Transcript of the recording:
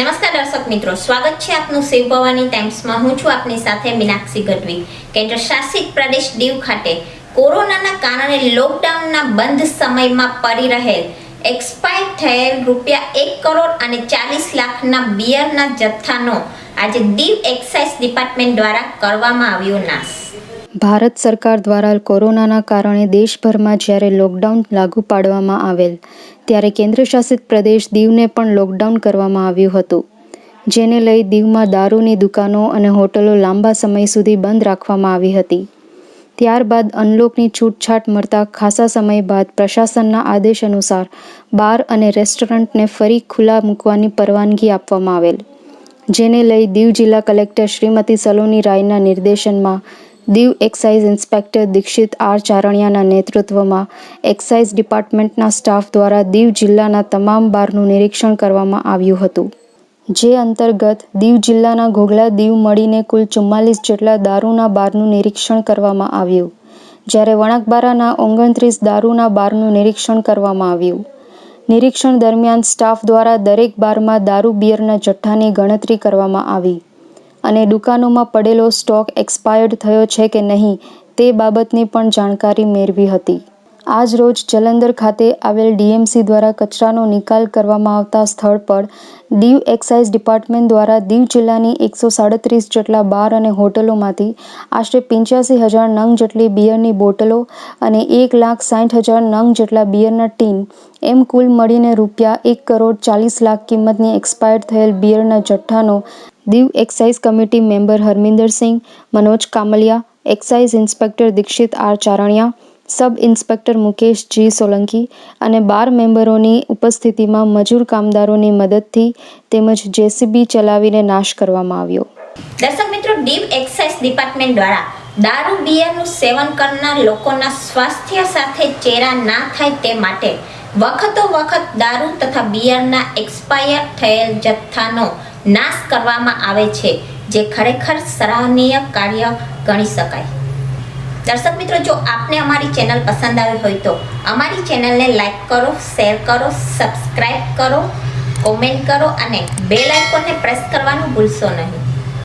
નમસ્કાર દર્શક મિત્રો, સ્વાગત છે આપનું શિવ ભવાની ટાઈમ્સમાં. હું છું આપની સાથે મીનાક્ષી ગઢવી. કેન્દ્ર શાસિત પ્રદેશ દીવ ખાતે કોરોનાના કારણે લોકડાઉનના બંધ સમયમાં પડી રહેલ એક્સપાયર થયેલ રૂપિયા એક કરોડ અને ચાલીસ લાખના બિયરના જથ્થાનો આજે દીવ એક્સાઇઝ ડિપાર્ટમેન્ટ દ્વારા કરવામાં આવ્યો નાશ. ભારત સરકાર દ્વારા કોરોનાના કારણે દેશભરમાં જ્યારે લોકડાઉન લાગુ પાડવામાં આવેલ, ત્યારે કેન્દ્રશાસિત પ્રદેશ દીવને પણ લોકડાઉન કરવામાં આવ્યું હતું. જેને લઈ દીવમાં દારૂની દુકાનો અને હોટલો લાંબા સમય સુધી બંધ રાખવામાં આવી હતી. ત્યારબાદ અનલોકની છૂટછાટ મળતા ખાસા સમય બાદ પ્રશાસનના આદેશ અનુસાર બાર અને રેસ્ટોરન્ટને ફરી ખુલ્લા મૂકવાની પરવાનગી આપવામાં આવેલ. જેને લઈ દીવ જિલ્લા કલેક્ટર શ્રીમતી સલોની રાયના નિર્દેશનમાં Diu excise inspector Dikshit R ચારણિયાના નેતૃત્વમાં એક્સાઇઝ ડિપાર્ટમેન્ટના સ્ટાફ દ્વારા દીવ જિલ્લાના તમામ બારનું નિરીક્ષણ કરવામાં આવ્યું હતું. જે અંતર્ગત દીવ જિલ્લાના ઘોઘલા દીવ મળીને કુલ ચુમ્માલીસ જેટલા દારૂના બારનું નિરીક્ષણ કરવામાં આવ્યું. જ્યારે વણાકબારાના ઓગણત્રીસ દારૂના બારનું નિરીક્ષણ કરવામાં આવ્યું. નિરીક્ષણ દરમિયાન સ્ટાફ દ્વારા દરેક બારમાં દારૂ બિયરના જથ્થાની ગણતરી કરવામાં આવી. અને દુકાનોમાં પડેલો સ્ટોક એક્સપાયર્ડ થયો છે કે નહીં, તે બાબતની પણ જાણકારી મેળવી હતી. આજ રોજ જલંધર ખાતે આવેલ ડીએમસી દ્વારા કચરાનો નિકાલ કરવામાં આવતા સ્થળ પર દીવ એક્સાઇઝ ડિપાર્ટમેન્ટ દ્વારા દીવ જિલ્લાની એકસો સાડત્રીસ જેટલા બાર અને હોટલોમાંથી આશરે પંચ્યાસી હજાર નંગ જેટલી બિયરની બોટલો અને એક લાખ સાઠ હજાર નંગ જેટલા બિયરના ટીન, એમ કુલ મળીને રૂપિયા એક કરોડ ચાલીસ લાખ કિંમતની એક્સપાયર્ડ થયેલ બિયરના જથ્થાનો Diu excise committee member Harmindersingh Manoj Kamaliya, excise inspector Dikshit R Charaniya, sub inspector Mukesh G Solanki અને બાર મેમ્બરોની ઉપસ્થિતિમાં મજૂર કામદારોની મદદથી તેમજ જેસીબી ચલાવીને નાશ કરવામાં આવ્યો. દર્શક મિત્રો, દીવ એક્સાઇઝ ડિપાર્ટમેન્ટ દ્વારા દારૂ બિયરનું સેવન કરનાર લોકોના સ્વાસ્થ્ય સાથે ચેરા ના થાય તે માટે વખતો વખત દારૂ તથા બિયરના એક્સપાયર થયેલ જથ્થાનો નાશ કરવામાં આવે છે, જે ખરેખર સરાહનીય કાર્ય ગણી શકાય. દર્શક મિત્રો, જો આપને અમારી ચેનલ પસંદ આવી હોય તો અમારી ચેનલને લાઈક કરો, શેર કરો સબસ્ક્રાઈબ કરો, કોમેન્ટ કરો અને બેલ આઇકોનને પ્રેસ કરવાનું ભૂલશો નહીં.